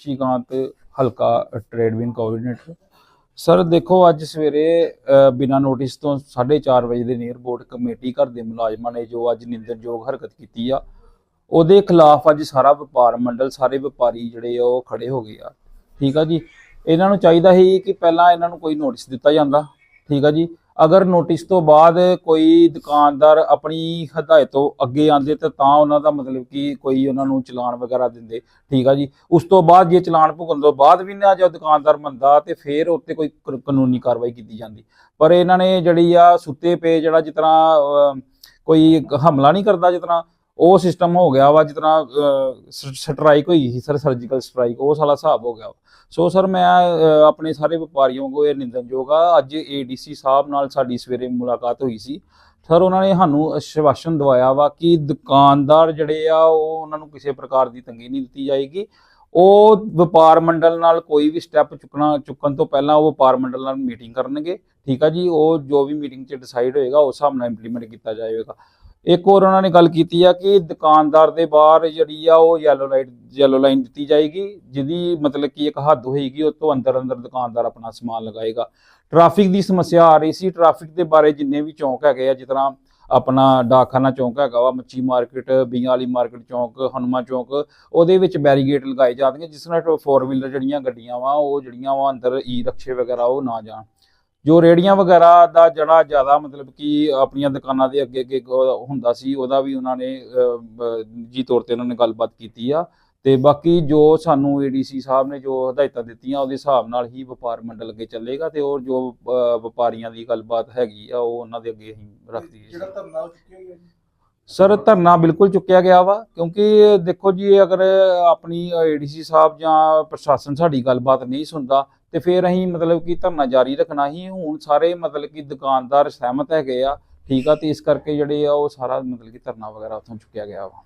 ਸ਼ੀਕਾਂਤ ਹਲਕਾ ਟ੍ਰੇਡਵਿੰਗ coordinator sir ਦੇਖੋ ਅੱਜ ਸਵੇਰੇ ਅ, ਬਿਨਾਂ ਨੋਟਿਸ ਤੋਂ 4:30 ਵਜੇ ਦੇ ਨੀਅਰ ਬੋਰਡ ਕਮੇਟੀ ਘਰ ਦੇ ਮੁਲਾਜ਼ਮਾਂ ਨੇ ਜੋ ਅੱਜ ਨਿੰਦਣਯੋਗ ਹਰਕਤ ਕੀਤੀ ਆ ਉਹਦੇ ਖਿਲਾਫ ਅੱਜ ਸਾਰਾ ਵਪਾਰ ਮੰਡਲ ਸਾਰੇ ਵਪਾਰੀ ਜਿਹੜੇ ਆ ਉਹ ਖੜੇ ਹੋ ਗਏ ਆ। ਠੀਕ ਆ ਜੀ? ਇਹਨਾਂ ਨੂੰ ਚਾਹੀਦਾ ਸੀ ਕਿ ਪਹਿਲਾਂ ਇਹਨਾਂ ਨੂੰ ਕੋਈ ਨੋਟਿਸ ਦਿੱਤਾ ਜਾਂਦਾ। ਠੀਕ ਆ ਜੀ? ਅਗਰ ਨੋਟਿਸ ਤੋਂ ਬਾਅਦ ਕੋਈ ਦੁਕਾਨਦਾਰ ਆਪਣੀ ਹਦਾਇਤ ਤੋਂ ਅੱਗੇ ਆਂਦੇ ਤੇ ਤਾਂ ਉਹਨਾਂ ਦਾ ਮਤਲਬ ਕਿ ਕੋਈ ਉਹਨਾਂ ਨੂੰ ਚਲਾਨ ਵਗੈਰਾ ਦਿੰਦੇ, ਠੀਕ ਆ ਜੀ। ਉਸ ਤੋਂ ਬਾਅਦ ਜੇ ਚਲਾਨ ਭੁਗਤਣ ਤੋਂ ਬਾਅਦ ਵੀ ਨਾ ਜੇ ਦੁਕਾਨਦਾਰ ਮੰਦਾ ਤੇ ਫਿਰ ਉੱਤੇ ਕੋਈ ਕ- ਕਾਨੂੰਨੀ ਕਾਰਵਾਈ ਕੀਤੀ ਜਾਂਦੀ। ਪਰ ਇਹਨਾਂ ਨੇ ਜਿਹੜੀ ਆ ਸੁੱਤੇ ਪਏ ਜਿਹੜਾ ਜਿਸ ਤਰ੍ਹਾਂ ਕੋਈ ਹਮਲਾ ਨਹੀਂ ਕਰਦਾ ਜਿਸ ਤਰ੍ਹਾਂ ਉਹ ਸਿਸਟਮ ਹੋ ਗਿਆ ਵਾ ਜਿਸ ਤਰ੍ਹਾਂ ਸਟ੍ਰਾਈਕ ਹੋਈ ਸੀ, ਸਰ ਸਰਜੀਕਲ ਸਟ੍ਰਾਈਕ ਉਹ ਸਾਲਾ ਹਿਸਾਬ ਹੋ ਗਿਆ ਵਾ। ਸੋ ਸਰ ਮੈਂ ਆਪਣੇ ਸਾਰੇ ਵਪਾਰੀਆਂ ਕੋ ਇਹ ਨਿੰਦਨਯੋਗ ਆ। ਅੱਜ ਏਡੀਸੀ ਸਾਹਿਬ ਨਾਲ ਸਾਡੀ ਸਵੇਰੇ ਮੁਲਾਕਾਤ ਹੋਈ ਸੀ। ਸਰ ਉਹਨਾਂ ਨੇ ਸਾਨੂੰ ਅਸ਼ਵਾਸਨ ਦਵਾਇਆ ਵਾ ਕਿ ਦੁਕਾਨਦਾਰ ਜਿਹੜੇ ਆ, ਉਹ ਉਹਨਾਂ ਨੂੰ ਕਿਸੇ ਪ੍ਰਕਾਰ ਦੀ ਤੰਗੀ ਨਹੀਂ ਦਿੱਤੀ ਜਾਏਗੀ। ਉਹ ਵਪਾਰ ਮੰਡਲ ਨਾਲ ਕੋਈ ਵੀ ਸਟੈਪ ਚੁੱਕਣਾ, ਚੁੱਕਣ ਤੋਂ ਪਹਿਲਾਂ ਉਹ ਵਪਾਰ ਮੰਡਲ ਨਾਲ ਮੀਟਿੰਗ ਕਰਨਗੇ। ਠੀਕ ਆ ਜੀ? ਉਹ ਜੋ ਵੀ ਮੀਟਿੰਗ 'ਚ ਡਿਸਾਈਡ ਹੋਏਗਾ, ਉਸ ਹਿਸਾਬ ਨਾਲ ਇੰਪਲੀਮੈਂਟ ਕੀਤਾ ਜਾਏਗਾ। ਇੱਕ ਹੋਰ ਉਹਨਾਂ ਨੇ ਗੱਲ ਕੀਤੀ ਆ ਕਿ ਦੁਕਾਨਦਾਰ ਦੇ ਬਾਹਰ ਜਿਹੜੀ ਆ ਉਹ ਯੈਲੋ ਲਾਈਟ ਯੈਲੋ ਲਾਈਨ ਦਿੱਤੀ ਜਾਏਗੀ, ਜਿਹਦੀ ਮਤਲਬ ਕਿ ਇੱਕ ਹੱਦ ਹੋਏਗੀ ਉਸ ਤੋਂ ਅੰਦਰ ਅੰਦਰ ਦੁਕਾਨਦਾਰ ਆਪਣਾ ਸਮਾਨ ਲਗਾਏਗਾ। ਟ੍ਰੈਫਿਕ ਦੀ ਸਮੱਸਿਆ ਆ ਰਹੀ ਸੀ ਟ੍ਰੈਫਿਕ ਦੇ ਬਾਰੇ ਜਿੰਨੇ ਵੀ ਚੌਂਕ ਹੈਗੇ ਆ, ਜਿਸ ਤਰ੍ਹਾਂ ਆਪਣਾ ਡਾਕਖਾਨਾ ਚੌਂਕ ਹੈਗਾ ਵਾ, ਮੱਛੀ ਮਾਰਕੀਟ ਬੀਆਂ ਵਾਲੀ ਮਾਰਕੀਟ ਚੌਂਕ, ਹਨੂੰਮਾਨ ਚੌਂਕ, ਉਹਦੇ ਵਿੱਚ ਬੈਰੀਗੇਟ ਲਗਾਏ ਜਾਂਦੇ ਜਿਸ ਨਾਲ ਫੋਰ ਵੀਲਰ ਜਿਹੜੀਆਂ ਗੱਡੀਆਂ ਵਾ, ਉਹ ਜਿਹੜੀਆਂ ਵਾ ਅੰਦਰ ਈ ਰਕਸ਼ੇ ਵਗੈਰਾ ਉਹ ਨਾ ਜਾਣ। ਜੋ ਰੇੜੀਆਂ ਵਗੈਰਾ ਦਾ ਜਿਹੜਾ ਜ਼ਿਆਦਾ ਮਤਲਬ ਕਿ ਆਪਣੀਆਂ ਦੁਕਾਨਾਂ ਦੇ ਅੱਗੇ ਅੱਗੇ ਹੁੰਦਾ ਸੀ, ਉਹਦਾ ਵੀ ਉਹਨਾਂ ਨੇ ਜੀ ਤੌਰ ਤੇ ਉਹਨਾਂ ਨੇ ਗੱਲਬਾਤ ਕੀਤੀ ਆ। ਤੇ ਬਾਕੀ ਜੋ ਸਾਨੂੰ ਏਡੀਸੀ ਸਾਹਿਬ ਨੇ ਜੋ ਹਦਾਇਤਾਂ ਦਿੱਤੀਆਂ, ਉਹਦੇ ਹਿਸਾਬ ਨਾਲ ਹੀ ਵਪਾਰ ਮੰਡਲ ਅੱਗੇ ਚੱਲੇਗਾ ਤੇ ਉਹ ਜੋ ਵਪਾਰੀਆਂ ਦੀ ਗੱਲਬਾਤ ਹੈਗੀ ਆ, ਉਹ ਉਹਨਾਂ ਦੇ ਅੱਗੇ ਅਸੀਂ ਰੱਖਦੀ ਦਈਏ ਜਿਹੜਾ ਧਰਨਾ ਚੁੱਕਿਆ ਗਿਆ ਜੀ? ਸਰ, ਧਰਨਾ ਬਿਲਕੁਲ ਚੁੱਕਿਆ ਗਿਆ ਵਾ, ਕਿਉਂਕਿ ਦੇਖੋ ਜੀ ਅਗਰ ਆਪਣੀ ਏਡੀਸੀ ਸਾਹਿਬ ਜਾਂ ਪ੍ਰਸ਼ਾਸਨ ਸਾਡੀ ਗੱਲਬਾਤ ਨਹੀਂ ਸੁਣਦਾ, ਤੇ ਫਿਰ ਅਸੀਂ ਮਤਲਬ ਕਿ ਧਰਨਾ ਜਾਰੀ ਰੱਖਣਾ ਹੀ, ਹੁਣ ਸਾਰੇ ਮਤਲਬ ਕਿ ਦੁਕਾਨਦਾਰ ਸਹਿਮਤ ਹੈਗੇ ਆ, ਠੀਕ ਆ, ਤੇ ਇਸ ਕਰਕੇ ਜਿਹੜੇ ਆ ਉਹ ਸਾਰਾ ਮਤਲਬ ਕਿ ਧਰਨਾ ਵਗੈਰਾ ਉੱਥੋਂ ਚੁੱਕਿਆ ਗਿਆ ਵਾ।